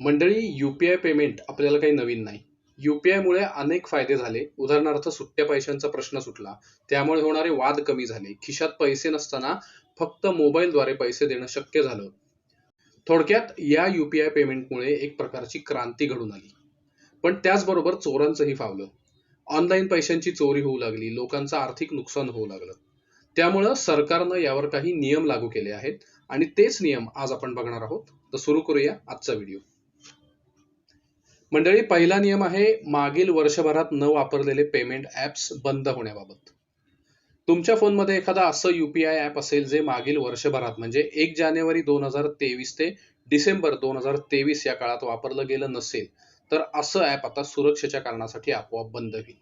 मंडळी UPI payment आपल्याला काही नवीन नाही. युपीआय मुळे अनेक फायदे झाले. उदाहरणार्थ सुट्ट्या पैशांचा प्रश्न सुटला. त्यामुळे होणारे वाद कमी झाले. खिशात पैसे नसताना फक्त मोबाईलद्वारे पैसे देणं शक्य झालं. थोडक्यात या युपीआय पेमेंटमुळे एक प्रकारची क्रांती घडून आली. पण त्याचबरोबर चोरांचंही फावलं. ऑनलाईन पैशांची चोरी होऊ लागली. लोकांचं आर्थिक नुकसान होऊ लागलं. त्यामुळं सरकारनं यावर काही नियम लागू केले आहेत. आणि तेच नियम आज आपण बघणार आहोत. तर सुरू करूया आजचा व्हिडिओ. मंडळी पहिला नियम आहे मागील वर्षभरात न वापरलेले पेमेंट ॲप्स बंद होण्याबाबत. तुमच्या फोनमध्ये एखादा असं युपीआय ऍप असेल जे मागील वर्षभरात म्हणजे एक जानेवारी दोन हजार तेवीस ते डिसेंबर दोन हजार तेवीस या काळात वापरलं गेलं नसेल तर असं ऍप आता सुरक्षेच्या कारणासाठी आपोआप बंद होईल.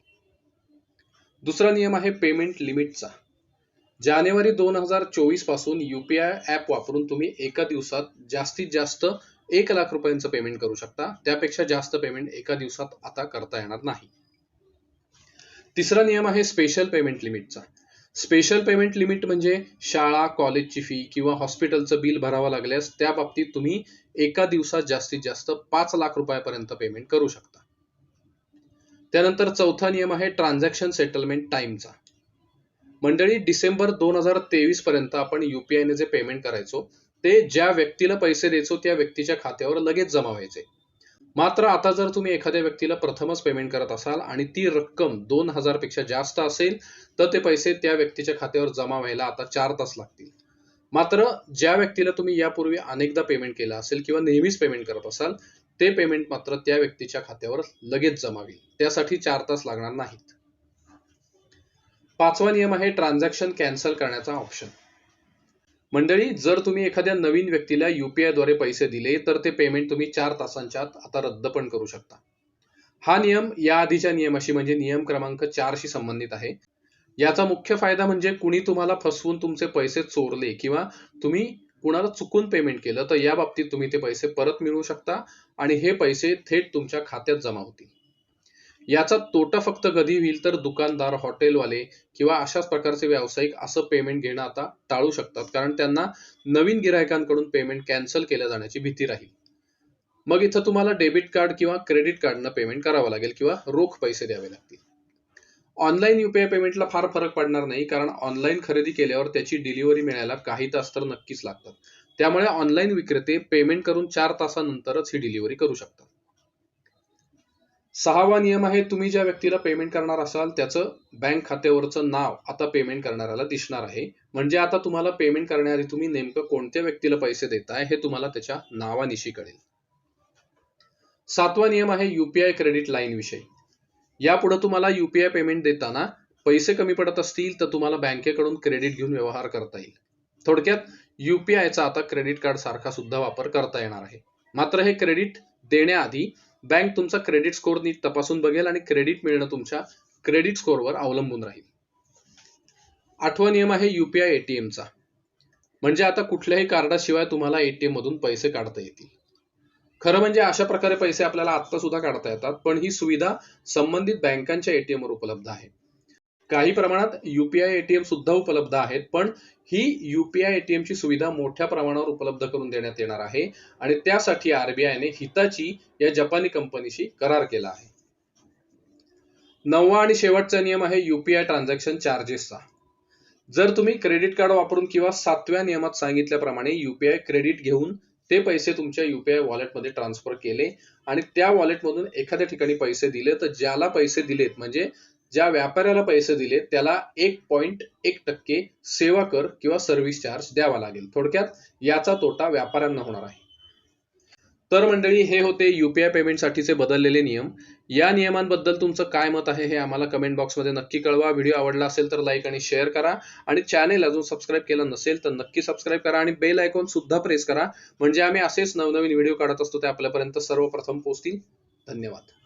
दुसरा नियम आहे पेमेंट लिमिटचा जानेवारी दोन हजार चोवीसपासून युपीआय ऍप वापरून तुम्ही एका दिवसात जास्तीत जास्त एक लाख रुपयांचं पेमेंट करू शकता. त्यापेक्षा जास्त पेमेंट एका दिवसात आता करता येणार नाही. तिसरा नियम आहे स्पेशल पेमेंट लिमिटचा स्पेशल पेमेंट लिमिट म्हणजे शाळा कॉलेजची फी किंवा हॉस्पिटलचं बिल भरावं लागल्यास त्या बाबतीत तुम्ही एका दिवसात जास्तीत जास्त पाच लाख रुपयापर्यंत पेमेंट करू शकता. त्यानंतर चौथा नियम आहे ट्रान्झॅक्शन सेटलमेंट टाइमचा मंडळी डिसेंबर दोन हजार तेवीस पर्यंत आपण युपीआयने जे पेमेंट करायचो ते ज्या व्यक्तीला पैसे द्यायचो त्या व्यक्तीच्या खात्यावर लगेच जमा व्हायचे. मात्र आता जर तुम्ही एखाद्या व्यक्तीला प्रथमच पेमेंट करत असाल आणि ती रक्कम दोन हजारपेक्षा जास्त असेल तर ते पैसे त्या व्यक्तीच्या खात्यावर जमा व्हायला आता चार तास लागतील. मात्र ज्या व्यक्तीला तुम्ही यापूर्वी अनेकदा पेमेंट केलं असेल किंवा नेहमीच पेमेंट करत असाल ते पेमेंट मात्र त्या व्यक्तीच्या खात्यावर लगेच जमा होईल. त्यासाठी चार तास लागणार नाहीत. पाचवा नियम आहे ट्रान्झॅक्शन कॅन्सल करण्याचा ऑप्शन मंडळी जर तुम्ही एखाद्या नवीन व्यक्तीला युपीआयद्वारे पैसे दिले तर ते पेमेंट तुम्ही चार तासांच्या आत आता रद्द पण करू शकता. हा नियम या आधीच्या नियमाशी म्हणजे नियम क्रमांक चारशी संबंधित आहे. याचा मुख्य फायदा म्हणजे कुणी तुम्हाला फसवून तुमचे पैसे चोरले किंवा तुम्ही कुणाला चुकून पेमेंट केलं तर या बाबतीत तुम्ही ते पैसे परत मिळवू शकता आणि हे पैसे थेट तुमच्या खात्यात जमा होतील. याचा तोटा फक्त कधी होईल तर दुकानदार हॉटेलवाले किंवा अशाच प्रकारचे व्यावसायिक असं पेमेंट घेणं आता टाळू शकतात. कारण त्यांना नवीन गिरायकांकडून पेमेंट कॅन्सल केल्या जाण्याची भीती राहील. मग इथं तुम्हाला डेबिट कार्ड किंवा क्रेडिट कार्डनं पेमेंट करावं लागेल किंवा रोख पैसे द्यावे लागतील. ऑनलाईन युपीआय पेमेंटला फार फरक पडणार नाही कारण ऑनलाईन खरेदी केल्यावर त्याची डिलिव्हरी मिळायला काही तास तर नक्कीच लागतात. त्यामुळे ऑनलाईन विक्रेते पेमेंट करून चार तासानंतरच ही डिलिव्हरी करू शकतात. सहावा नियम आहे तुम्ही ज्या व्यक्तीला पेमेंट करणार असाल त्याचं बँक खात्यावरचं नाव आता पेमेंट करणाऱ्याला दिसणार आहे. म्हणजे आता तुम्हाला पेमेंट करण्याआधी तुम्ही नेमकं कोणत्या व्यक्तीला पैसे देताय हे तुम्हाला त्याच्या नावानिशी कळेल. सातवा नियम आहे युपीआय क्रेडिट लाईन विषयी. यापुढे तुम्हाला युपीआय पेमेंट देताना पैसे कमी पडत असतील तर तुम्हाला बँकेकडून क्रेडिट घेऊन व्यवहार करता येईल. थोडक्यात युपीआयचा आता क्रेडिट कार्ड सारखा सुद्धा वापर करता येणार आहे. मात्र हे क्रेडिट देण्याआधी बँक तुमचा क्रेडिट स्कोअर नीट तपासून बघेल आणि क्रेडिट मिळणं तुमच्या क्रेडिट स्कोअरवर अवलंबून राहील. आठवा नियम आहे युपीआय एटीएमचा म्हणजे आता कुठल्याही कार्डाशिवाय तुम्हाला एटीएम मधून पैसे काढता येतील. खरं म्हणजे अशा प्रकारे पैसे आपल्याला आता सुद्धा काढता येतात पण ही सुविधा संबंधित बँकांच्या एटीएम वर उपलब्ध आहे. काही प्रमाणात युपीआय एटीएम सुद्धा उपलब्ध आहेत पण ही युपीआय एटीएम ची सुविधा मोठ्या प्रमाणावर उपलब्ध करून देण्यात येणार आहे आणि त्यासाठी आरबीआयने हिताची या जपानी कंपनीशी करार केला आहे. नववा आणि शेवटचा नियम आहे युपीआय ट्रान्झॅक्शन चार्जेसचा जर तुम्ही क्रेडिट कार्ड वापरून किंवा सातव्या नियमात सांगितल्याप्रमाणे युपीआय क्रेडिट घेऊन ते पैसे तुमच्या युपीआय वॉलेटमध्ये ट्रान्सफर केले आणि त्या वॉलेटमधून एखाद्या ठिकाणी पैसे दिले तर ज्याला पैसे दिलेत म्हणजे ज्या व्यापाऱ्याला पैसे दिले त्याला एक पॉइंट एक टक्के सेवा कर किंवा सर्व्हिस चार्ज द्यावा लागेल. थोडक्यात याचा तोटा व्यापाऱ्यांना होणार आहे. तर मंडळी हे होते युपीआय पेमेंटसाठीचे बदललेले नियम. या नियमांबद्दल तुमचं काय मत आहे हे आम्हाला कमेंट बॉक्समध्ये नक्की कळवा. व्हिडिओ आवडला असेल तर लाईक आणि शेअर करा. आणि चॅनेल अजून सबस्क्राईब केलं नसेल तर नक्की सबस्क्राईब करा आणि बेल आयकॉन सुद्धा प्रेस करा. म्हणजे आम्ही असेच नवनवीन व्हिडिओ काढत असतो ते आपल्यापर्यंत सर्वप्रथम पोहोचतील. धन्यवाद.